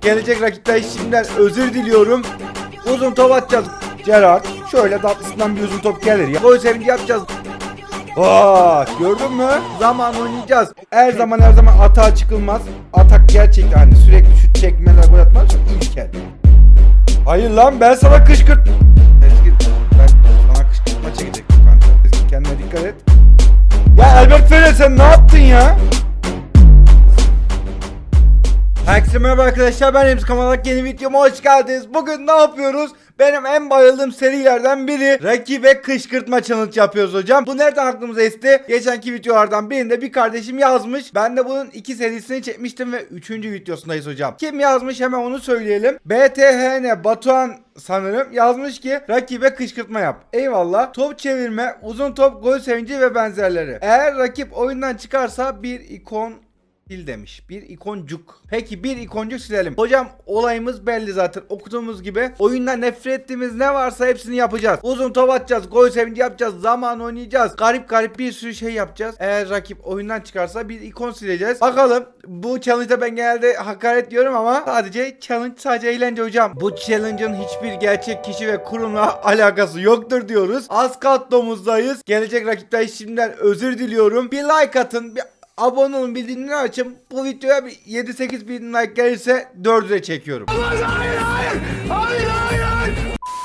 Gelecek rakipten şimdiden özür diliyorum. Uzun top atacağız. Gerard şöyle tatlısından bir uzun top gelir ya. Gol sevinci yapacağız. Aa, gördün mü? Zaman oynayacağız. Her zaman her zaman atağa çıkılmaz. Atak gerçekten hani sürekli şut çekmeler gol atmak ilkel. Hayır lan ben sana kışkırt... Sezgin ben sana kışkırtma çekecektim kanka. Sezgin kendine dikkat et. Ya Albert Ferrer sen ne yaptın ya? Herkese merhaba arkadaşlar ben Remzi Kamalak yeni videoma hoş geldiniz. Bugün ne yapıyoruz? Benim en bayıldığım serilerden biri rakibe kışkırtma challenge yapıyoruz hocam. Bu nereden aklımıza esti? Geçenki videolardan birinde bir kardeşim yazmış. Ben de bunun iki serisini çekmiştim ve üçüncü videosundayız hocam. Kim yazmış hemen onu söyleyelim. BTHN Batuhan sanırım yazmış ki rakibe kışkırtma yap. Eyvallah. Top çevirme, uzun top, gol sevinci ve benzerleri. Eğer rakip oyundan çıkarsa bir ikon Sil demiş. Bir ikoncuk. Peki bir ikoncuk silelim. Hocam olayımız belli zaten. Okuduğumuz gibi oyunda nefret ettiğimiz ne varsa hepsini yapacağız. Uzun top atacağız. Gol sevinci yapacağız. Zaman oynayacağız. Garip garip bir sürü şey yapacağız. Eğer rakip oyundan çıkarsa bir ikon sileceğiz. Bakalım. Bu challenge'da ben genelde hakaret diyorum ama sadece challenge sadece eğlence hocam. Bu challenge'ın hiçbir gerçek kişi ve kurumla alakası yoktur diyoruz. Askat domuzdayız. Gelecek rakipten şimdiden özür diliyorum. Bir like atın. Bir Abone olun bildirimleri açın. Bu videoya bir 7-8 bin like gelirse 4'e çekiyorum.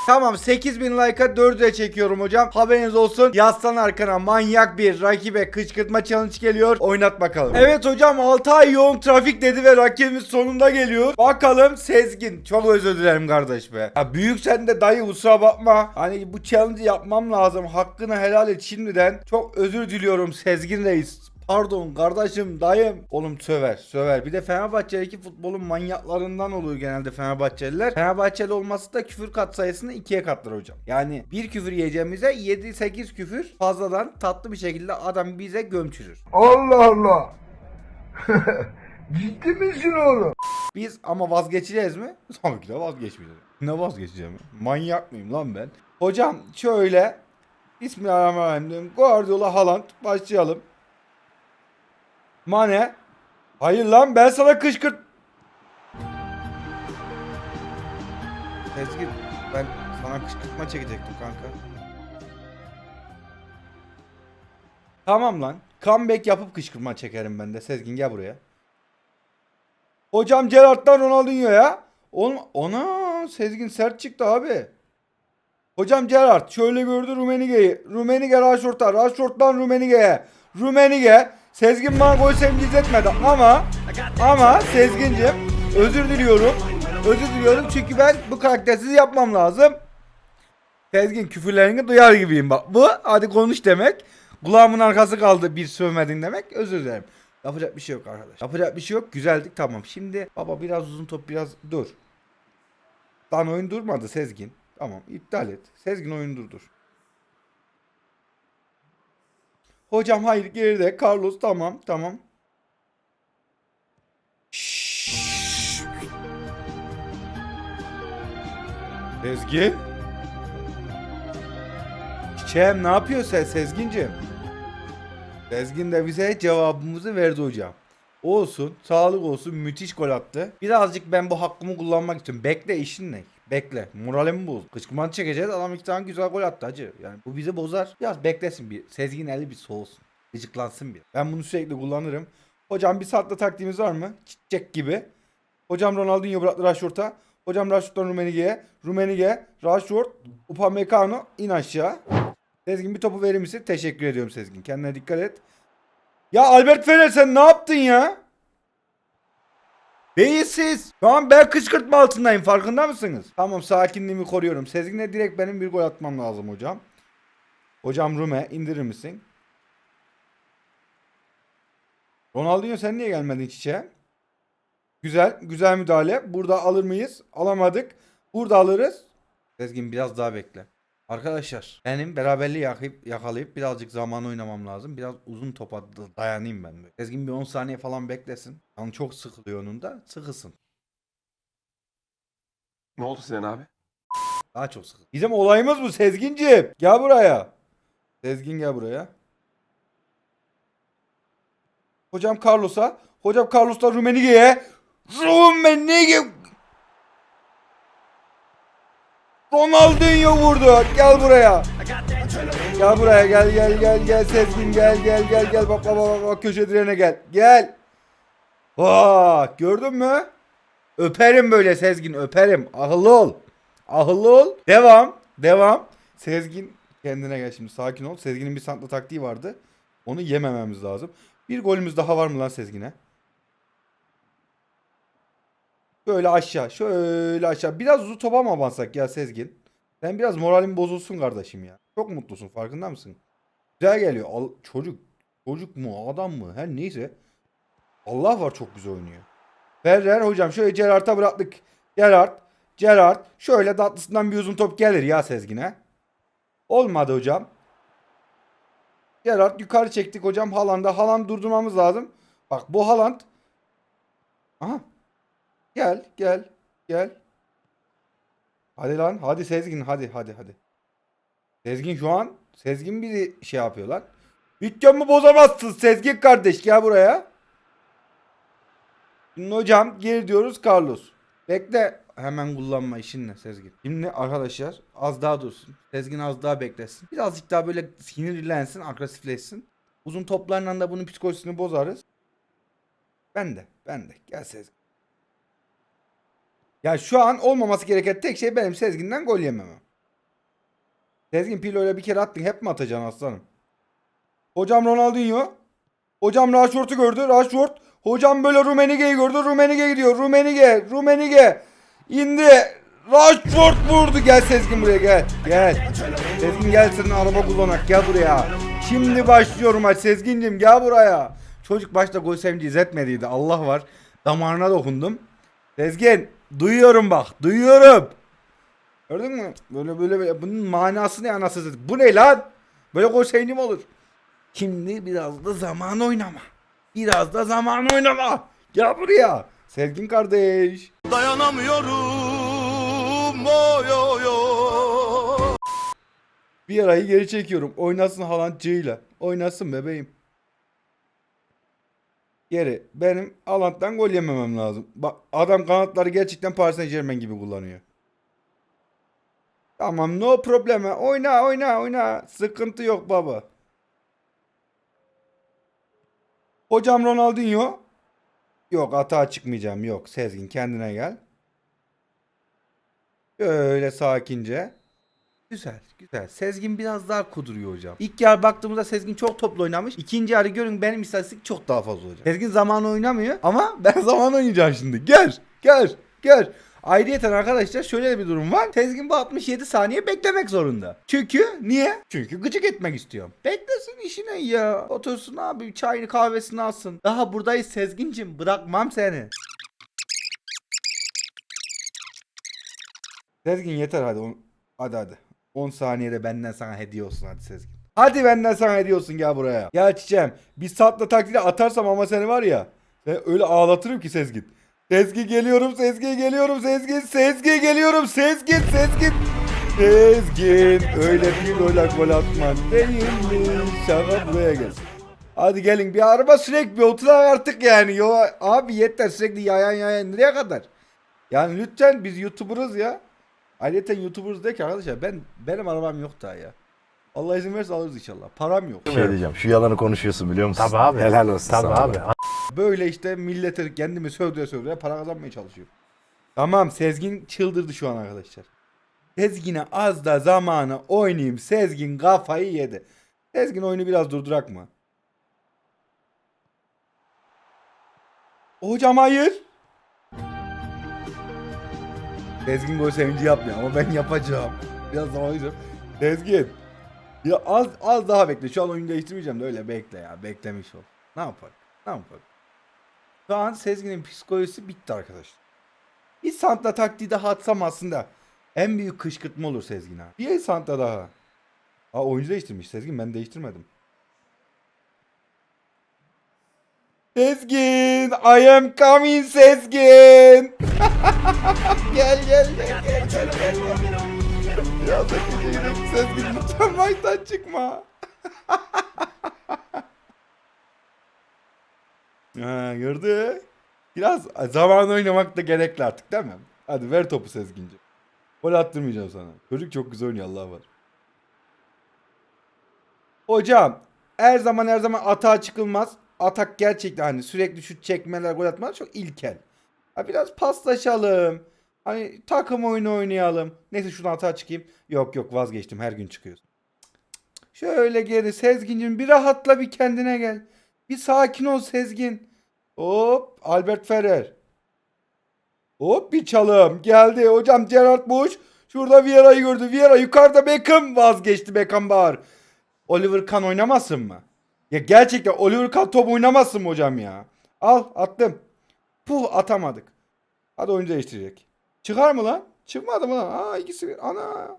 Tamam 8000 like'a 4'e çekiyorum hocam. Haberiniz olsun. Yaslan arkana manyak bir rakibe kışkırtma challenge geliyor. Oynat bakalım. Evet hocam 6 ay yoğun trafik dedi ve rakibimiz sonunda geliyor. Bakalım Sezgin. Çok özür dilerim kardeş be. Ya büyük sen de dayı kusura bakma. Hani bu challenge'ı yapmam lazım. Hakkını helal et şimdiden. Çok özür diliyorum Sezgin Reis. Pardon kardeşim dayım. Oğlum söver söver. Bir de Fenerbahçe'deki futbolun manyaklarından oluyor genelde Fenerbahçeliler. Fenerbahçeli olması da küfür kat sayısını ikiye katlar hocam. Yani bir küfür yiyeceğimize 7-8 küfür fazladan tatlı bir şekilde adam bize gömçürür. Allah Allah. Ciddi misin oğlum? Biz ama vazgeçeceğiz mi? Tabii ki de vazgeçmeyeceğiz. Ne vazgeçeceğim? ya? Manyak mıyım lan ben? Hocam şöyle Bismillahirrahmanirrahim. Guardiola Haaland başlayalım. Mane. Hayır lan ben sana kışkırt. Sezgin ben sana kışkırtma çekecektim kanka. Tamam lan. Comeback yapıp kışkırtma çekerim ben de. Sezgin gel buraya. Hocam Gerard'dan Ronaldinho ya. Oğlum ona Sezgin sert çıktı abi. Hocam Gerard şöyle gördü Rumenige'yi. Rumenige Rashford'a. Rashford'dan Rumenige'ye. Rumenige. Sezgin bana gol sevinci izletmedi ama ama Sezgin'cim özür diliyorum. Özür diliyorum çünkü ben bu karaktersiz yapmam lazım. Sezgin küfürlerini duyar gibiyim bak. Bu hadi konuş demek. Kulağımın arkası kaldı bir sövmedin demek. Özür dilerim. Yapacak bir şey yok arkadaş. Yapacak bir şey yok. Güzeldik tamam. Şimdi baba biraz uzun top biraz dur. Lan oyun durmadı Sezgin. Tamam iptal et. Sezgin oyun durdur. Hocam hayır geride. Carlos tamam tamam. Şşş. Sezgin. Çiçeğim ne yapıyorsun sen Sezgin'cim? Sezgin de bize cevabımızı verdi hocam. Olsun, sağlık olsun, müthiş gol attı. Birazcık ben bu hakkımı kullanmak istiyorum. Bekle işin ne? Bekle. Moralimi boz. Kışkırtma çekeceğiz. Adam iki tane güzel gol attı hacı. Yani bu bizi bozar. Biraz beklesin bir. Sezgin eli bir soğusun. Gıcıklansın bir. Ben bunu sürekli kullanırım. Hocam bir saatte taktiğimiz var mı? Çiçek gibi. Hocam Ronaldinho bıraktı Rashford'a. Hocam Rashford'dan Rummenigge'ye. Rummenigge, Rashford, Upamecano in aşağı. Sezgin bir topu verir misin? Teşekkür ediyorum Sezgin. Kendine dikkat et. Ya Albert Fener sen ne yaptın ya? Beyinsiz. Şu an ben kışkırtma altındayım farkında mısınız? Tamam sakinliğimi koruyorum. Sezgin'e direkt benim bir gol atmam lazım hocam. Hocam Rume indirir misin? Ronaldinho sen niye gelmedin çiçeğe? Güzel. Güzel müdahale. Burada alır mıyız? Alamadık. Burada alırız. Sezgin biraz daha bekle. Arkadaşlar benim beraberliği yakayıp, yakalayıp birazcık zaman oynamam lazım. Biraz uzun topa da- dayanayım ben. Böyle. Sezgin bir 10 saniye falan beklesin. Yani çok sıkılıyor onun da. Sıkılsın. Ne oldu Sinan abi? Daha çok sıkıl. Bizim olayımız bu Sezginciğim. Gel buraya. Sezgin gel buraya. Hocam Carlos'a. Hocam Carlos'tan Rummenigge'ye. Rummenigge Ronaldinho vurdu. Gel buraya. Gel buraya gel gel gel gel Sezgin gel gel gel gel bak bak bak bak köşe direğine gel. Gel. Bak gördün mü? Öperim böyle Sezgin öperim. Ahıllı ol. Ahıllı ol. Devam. Devam. Sezgin kendine gel şimdi sakin ol. Sezgin'in bir santla taktiği vardı. Onu yemememiz lazım. Bir golümüz daha var mı lan Sezgin'e? Şöyle aşağı. Şöyle aşağı. Biraz uzun topa mı abansak ya Sezgin? Sen biraz moralin bozulsun kardeşim ya. Çok mutlusun farkında mısın? Güzel geliyor. Al, çocuk. Çocuk mu adam mı? Her neyse. Allah var çok güzel oynuyor. Ferrer hocam şöyle Gerard'a bıraktık. Gerard. Gerard. Şöyle tatlısından bir uzun top gelir ya Sezgin'e. Olmadı hocam. Gerard yukarı çektik hocam. Haaland'a. Haaland durdurmamız lazım. Bak bu Haaland. Aha. Gel gel gel. Hadi lan hadi Sezgin hadi hadi hadi. Sezgin şu an Sezgin bizi şey yapıyor lan. Dükkanımı bozamazsın Sezgin kardeş gel buraya. Şimdi hocam geri diyoruz Carlos. Bekle hemen kullanma işinle Sezgin. Şimdi arkadaşlar az daha dursun. Sezgin az daha beklesin. Birazcık daha böyle sinirlensin, agresifleşsin. Uzun toplarla da bunun psikolojisini bozarız. Ben de, ben de. Gel Sezgin. Ya şu an olmaması gereken tek şey benim Sezgin'den gol yememem. Sezgin Pilo'yla bir kere attın. Hep mi atacaksın aslanım? Hocam Ronaldinho. Hocam Rashford'u gördü. Rashford. Hocam böyle Rumenige'yi gördü. Rumenige gidiyor. Rumenige. Rumenige. İndi. Rashford vurdu. Gel Sezgin buraya gel. Gel. Sezgin gel senin araba kullanak. Gel buraya. Şimdi başlıyorum maç. Sezgin'cim gel buraya. Çocuk başta gol sevinci izletmediydi. Allah var. Damarına dokundum. Sezgin duyuyorum bak duyuyorum. Gördün mü? Böyle böyle, böyle. bunun manası ne anasını satayım? Bu ne lan? Böyle sevinci mi olur? Şimdi biraz da zaman oynama. Biraz da zaman oynama. Gel buraya. Sezgin kardeş. Dayanamıyorum oy oy oy. Bir arayı geri çekiyorum. Oynasın Haaland'cıyla. Oynasın bebeğim. Geri. Benim Haaland'dan gol yememem lazım. Bak adam kanatları gerçekten Paris Saint Germain gibi kullanıyor. Tamam no probleme. Oyna oyna oyna. Sıkıntı yok baba. Hocam Ronaldinho. Yok hata çıkmayacağım. Yok Sezgin kendine gel. Öyle sakince. Güzel, güzel. Sezgin biraz daha kuduruyor hocam. İlk yarı baktığımızda Sezgin çok toplu oynamış. İkinci yarı görün benim istatistik çok daha fazla olacak. Sezgin zaman oynamıyor ama ben zaman oynayacağım şimdi. Gel, gel, gel. Ayrıyeten arkadaşlar şöyle bir durum var. Sezgin bu 67 saniye beklemek zorunda. Çünkü niye? Çünkü gıcık etmek istiyorum. Beklesin işine ya. Otursun abi çayını kahvesini alsın. Daha buradayız Sezgincim bırakmam seni. Sezgin yeter hadi. Hadi hadi. 10 saniyede benden sana hediye olsun hadi Sezgin. Hadi benden sana hediye olsun gel buraya. Ya çiçeğim bir saatla taklidi atarsam ama seni var ya. Ben öyle ağlatırım ki Sezgin. Sezgin geliyorum Sezgin geliyorum Sezgin Sezgin geliyorum Sezgin Sezgin. Sezgin öyle bir öyle gol atman değil mi? Şaka buraya gel. Hadi gelin bir araba sürekli bir oturak artık yani. Yo abi yeter sürekli yayan yayan nereye kadar? Yani lütfen biz YouTuber'ız ya. Ayrıca YouTuber'ız de ki arkadaşlar ben benim arabam yok daha ya. Allah izin verirse alırız inşallah. Param yok. Şey diyeceğim. Şu yalanı konuşuyorsun biliyor musun? Tabii abi. Helal olsun Tabii sana. abi. Böyle işte millete kendimi sövdüre sövdüre para kazanmaya çalışıyor. Tamam Sezgin çıldırdı şu an arkadaşlar. Sezgin'e az da zamanı oynayayım. Sezgin kafayı yedi. Sezgin oyunu biraz durdurak mı? Hocam hayır. Sezgin gol sevinci yapmıyor ama ben yapacağım. Biraz zaman oynayacağım. Sezgin. Ya az az daha bekle. Şu an oyunu değiştirmeyeceğim de öyle bekle ya. Beklemiş ol. Ne yapar? Ne yapar? Şu an Sezgin'in psikolojisi bitti arkadaşlar. Bir santla taktiği daha atsam aslında en büyük kışkırtma olur Sezgin'e. Bir santla daha. Aa oyuncu değiştirmiş Sezgin ben değiştirmedim. Sezgin, I am coming Sezgin. gel gel gel gel. Biraz da gidelim Sezgin lütfen maçtan çıkma. Ha gördü. Biraz zaman oynamak da gerekli artık değil mi? Hadi ver topu Sezginci. Gol attırmayacağım sana. Çocuk çok güzel oynuyor Allah var. Hocam her zaman her zaman atağa çıkılmaz. Atak gerçekten hani sürekli şut çekmeler gol atmalar çok ilkel. Ha biraz paslaşalım. Hani takım oyunu oynayalım. Neyse şuradan atağa çıkayım. Yok yok vazgeçtim her gün çıkıyoruz. Şöyle geri Sezgin'cim bir rahatla bir kendine gel. Bir sakin ol Sezgin. Hop Albert Ferrer. Hop bir çalım geldi. Hocam Gerard Bush. Şurada Vieira'yı gördü. Vieira yukarıda Beckham vazgeçti Beckham bağır. Oliver Kahn oynamasın mı? Ya gerçekten Oliver Kahn top oynamasın mı hocam ya? Al attım. Puh atamadık. Hadi oyuncu değiştirecek. Çıkar mı lan? Çıkmadı mı lan? Aa ikisi bir. Ana.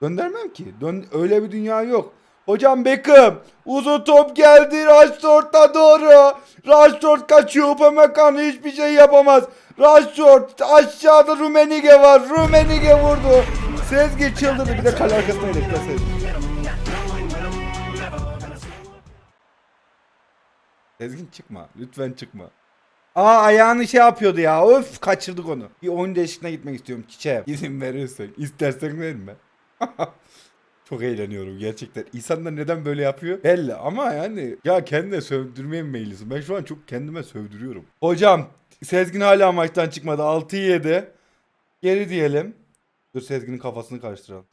Göndermem ki. Dön öyle bir dünya yok. Hocam Beckham. Uzun top geldi. Rashford'a doğru. Rashford kaçıyor. Upamecano hiçbir şey yapamaz. Rashford aşağıda Rumenige var. Rumenige vurdu. Sezgi çıldırdı. Bir de kale arkasına Sezgi. Sezgin çıkma. Lütfen çıkma. Aa ayağını şey yapıyordu ya. Öf kaçırdık onu. Bir oyun değişikliğine gitmek istiyorum çiçeğe. İzin verirsen. İstersen verme. Çok eğleniyorum gerçekten. İnsanlar neden böyle yapıyor? Belli ama yani ya kendine sövdürmeye mi meyillisin? Ben şu an çok kendime sövdürüyorum. Hocam Sezgin hala maçtan çıkmadı. 6'yı yedi. Geri diyelim. Dur Sezgin'in kafasını karıştıralım.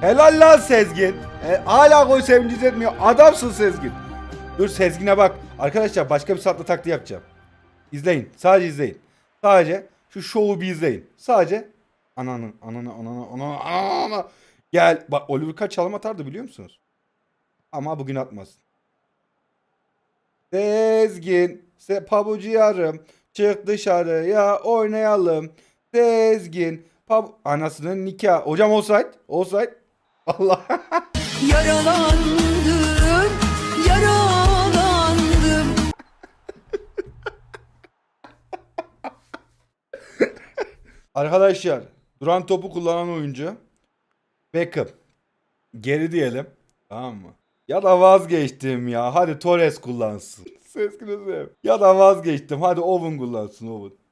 Helal lan Sezgin. E, hala gol sevinci etmiyor. Adamsın Sezgin. Dur Sezgin'e bak. Arkadaşlar başka bir satlı taktiği yapacağım. İzleyin. Sadece izleyin. Sadece şu şovu bir izleyin. Sadece ananı ananı ananı ananı ananı. Gel. Bak Oliver kaç çalım atardı biliyor musunuz? Ama bugün atmaz. Sezgin. Se pabucu yarım. Çık dışarıya oynayalım. Sezgin. Pab Anasının nikah. Hocam offside. Offside. Allah. Yaralandım, yaralandım. Arkadaşlar duran topu kullanan oyuncu Beckham. Geri diyelim. Tamam mı? Ya da vazgeçtim ya. Hadi Torres kullansın. Seskinizi. Ya da vazgeçtim. Hadi Owen kullansın Owen.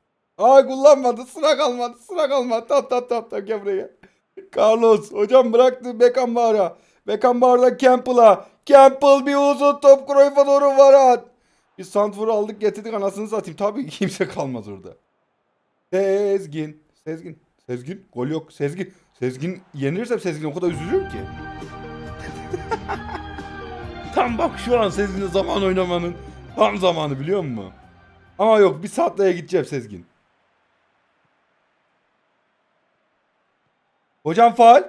Aa kullanmadı. Sıra kalmadı. Sıra kalmadı. Tap tap tap tap gel. Carlos. Hocam bıraktı Beckenbauer'a. Beckenbauer'da Campbell'a. Campbell bir uzun top Cruyff'a doğru var at. Biz Santfor'u aldık getirdik anasını satayım. Tabii ki kimse kalmaz orada. Sezgin. Sezgin. Sezgin. Gol yok. Sezgin. Sezgin yenilirsem Sezgin o kadar üzülüyorum ki. tam bak şu an Sezgin'in zaman oynamanın tam zamanı biliyor musun? Ama yok bir saatleye gideceğim Sezgin. Hocam faal.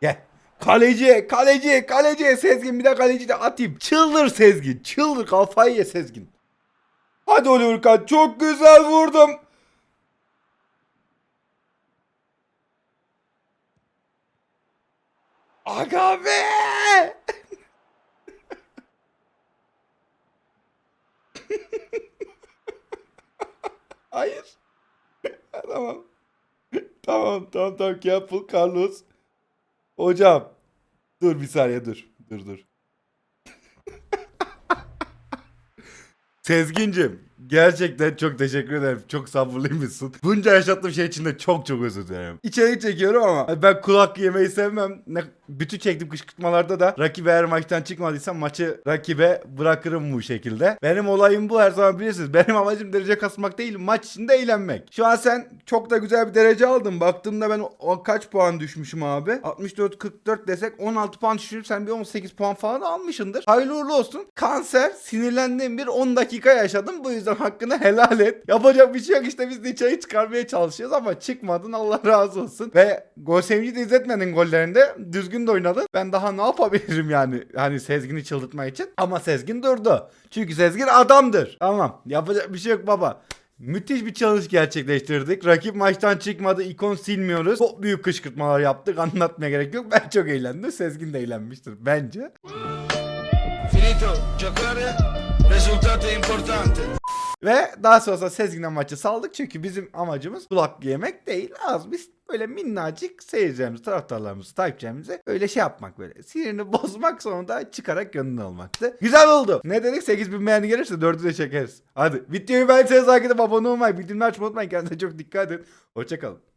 Gel. Kaleci, kaleci, kaleci Sezgin bir de kaleci de atayım. Çıldır Sezgin. Çıldır kafayı ye Sezgin. Hadi Oliver Kahn çok güzel vurdum. Aga be! Hayır. tamam. Tamam tamam tamam Careful Carlos. Hocam. Dur bir saniye dur. Dur dur. Sezgincim gerçekten çok teşekkür ederim. Çok sabırlıymışsın. Bunca yaşattığım şey için de çok çok özür dilerim. İçerik çekiyorum ama ben kulak yemeyi sevmem. Ne, bütün çektiğim kışkırtmalarda da rakibe eğer maçtan çıkmadıysam maçı rakibe bırakırım bu şekilde. Benim olayım bu her zaman bilirsiniz. Benim amacım derece kasmak değil maç içinde eğlenmek. Şu an sen çok da güzel bir derece aldın. Baktığımda ben o, kaç puan düşmüşüm abi? 64-44 desek 16 puan düşürüp sen bir 18 puan falan almışındır. Hayırlı uğurlu olsun. Kanser sinirlendiğim bir 10 dakika yaşadım. Bu yüzden hakkını helal et. Yapacak bir şey yok işte biz içeri çıkarmaya çalışıyoruz ama çıkmadın Allah razı olsun. Ve gol sevinci de izletmedin gollerinde. Düzgün de oynadın. Ben daha ne yapabilirim yani? Hani Sezgin'i çıldırtmak için. Ama Sezgin durdu. Çünkü Sezgin adamdır. Tamam yapacak bir şey yok baba. Müthiş bir challenge gerçekleştirdik. Rakip maçtan çıkmadı. ikon silmiyoruz. Çok büyük kışkırtmalar yaptık. Anlatmaya gerek yok. Ben çok eğlendim. Sezgin de eğlenmiştir bence. Finito giocare, risultato importante. Ve daha sonra Sezgin'e maçı saldık. Çünkü bizim amacımız kulak yemek değil. Az biz böyle minnacık seyircilerimiz, taraftarlarımız, takipçilerimize öyle şey yapmak böyle. Sinirini bozmak sonunda çıkarak gönlünü almaktı. Güzel oldu. Ne dedik? 8000 beğeni gelirse 4'ü de çekeriz. Hadi videoyu beğenseniz like edip abone olmayı, bildirimleri açmayı unutmayın. Kendinize çok dikkat edin. Hoşçakalın.